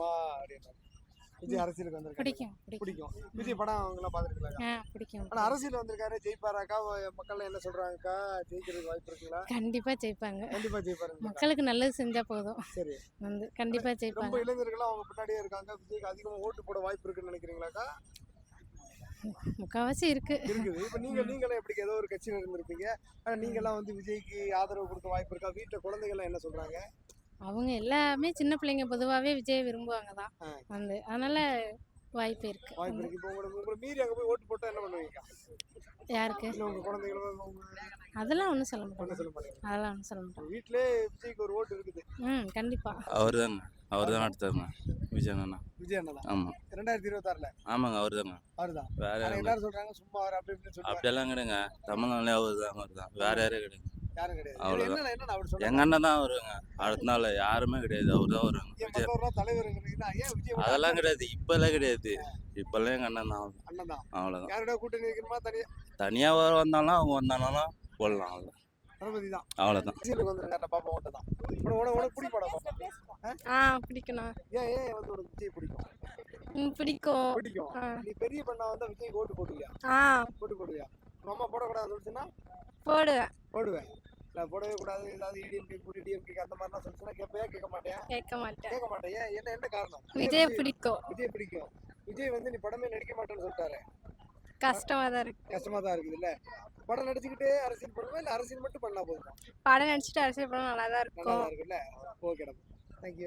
பிடிக்குமா அப்படின்னு விஜய் அரசியலுக்கு வந்திருக்காரு. பிடிக்கும் விஜய் படம் அவங்களாம் பார்த்துருக்கீங்களா? பிடிக்கும் ஆனா அரசியல் வந்திருக்காரு ஜெயிப்பாராக்கா? மக்கள் என்ன சொல்றாங்கக்கா? ஜெயிக்கிறதுக்கு வாய்ப்பு இருக்குங்களா? கண்டிப்பா ஜெயிப்பாங்க. கண்டிப்பா ஜெயிப்பாருங்க மக்களுக்கு நல்லது செஞ்சா போதும். சரி. வந்து கண்டிப்பா ரொம்ப ஜெயிப்பாங்க. இளைஞர்களும் அவங்க பின்னாடியே இருக்காங்க. விஜய்க்கு அதிகமா ஓட்டு போட வாய்ப்பு இருக்குன்னு நினைக்கிறீங்களாக்கா? முக்காவாசி இருக்கு. இருக்குது. இப்ப நீங்க நீங்களும் எப்படி ஏதோ ஒரு கட்சியில இருந்திருப்பீங்க. ஆனா நீங்க எல்லாம் வந்து விஜய்க்கு ஆதரவு கொடுக்க வாய்ப்பு இருக்கா? வீட்டுல குழந்தைகள் என்ன சொல்றாங்க? அவங்க எல்லாமே சின்ன பிள்ளைங்க பொதுவாகவே விஜய் விரும்புவாங்க தான். வந்து அதனால வாய்ப்பு இருக்கு. வாய்ப்பு இருக்கு. இப்போ உங்களுக்கு உங்களை மீறி அங்க போய் ஓட்டு போட்டா என்ன பண்ணுவீங்க? யாருக்கு? இல்ல அதெல்லாம் ஒன்றும் சொல்ல சொல்ல மாட்டீங்க. அதெல்லாம் ஒன்றும் சொல்ல மாட்டாங்க. வீட்டிலே விஜய்க்கு ஒரு ஓட்டு இருக்குது. ம் கண்டிப்பா. அவர் தாங்க அவர் தான் நடத்துறாங்க விஜய் அண்ணா விஜய் அண்ணா தான் ஆமாம் ரெண்டாயிரத்தி இருபத்தாறுல? ஆமாங்க அவர் தாங்க அவருதான் வேற ஆனா யாரும் எல்லாரும் சொல்றாங்க சும்மா அவர் அப்படி இப்படின்னு சொல்றாங்க அப்படியெல்லாம் கிடையாங்க தமிழ்நாட்டிலே அவர் தான் அவர் தான் வேற யாரும் கிடையாது. யாரும் கிடையாது. அவ்வளவுதான். என்ன என்ன அவர் சொல்றாங்க எங்க அண்ணன் தான் வருவாங்க அடுத்த நாள் யாருமே கிடையாது. அவர் தான் வருவாங்க விஜய். அதெல்லாம் கிடையாது. இப்பெல்லாம் கிடையாது. இப்பெல்லாம் எங்க அண்ணன் தான் அண்ணன் தான். அவ்வளோதான் யாரோட கூட்டணி வைக்கணுமா தனியா? தனியா வர வந்தாலும் அவங்க வந்தாலும் போடலாம் அவ்வளோ தளபதி தான். அவ்வளோதான் அரசியலுக்கு வந்திருக்காரு பாப்பா ஓட்ட தான். உனக்கு உனக்கு பிடிப்பாடா பாப்பா? ஆ? பிடிக்கணும் ஏன் ஏன் வந்து உனக்கு விஜய் பிடிக்கும்? பிடிக்கும். பிடிக்கும். நீ பெரிய பண்ணா வந்தா விஜய் ஓட்டு போடுவியா? ஆ. ஓட்டு போடுவியா? உங்க அம்மா போடக்கூடாதுன்னு சொல்லிச்சுன்னா? போடுவேன். போடுவேன். நான் போடவே கூடாது. ஏதாவது இடிஎம்கே கூட்டி டிஎம்கே அந்த மாதிரிலாம் சொல்லிச்சுன்னா கேட்பையா கேட்க மாட்டேன் கேட்க மாட்டேன். கேட்க மாட்டேன் ஏன் என்ன என்ன காரணம்? விஜய் பிடிக்கும். விஜய் பிடிக்கும். விஜய் வந்து நீ படமே நடிக்க மாட்டேன்னு சொல்லிட்டாரு. கஷ்டமா தான் இருக்கு. கஷ்டமா தான் இருக்குது இல்ல? படம் நடிச்சுக்கிட்டே அரசியல் பண்ணுவேன் இல்ல அரசியல் மட்டும் பண்ணா போதுமா? படம் நடிச்சுட்டு அரசியல் படம் நல்லா தான் நல்லா இருக்கும் இருக்குல்ல ஓகேடா. தேங்க்யூ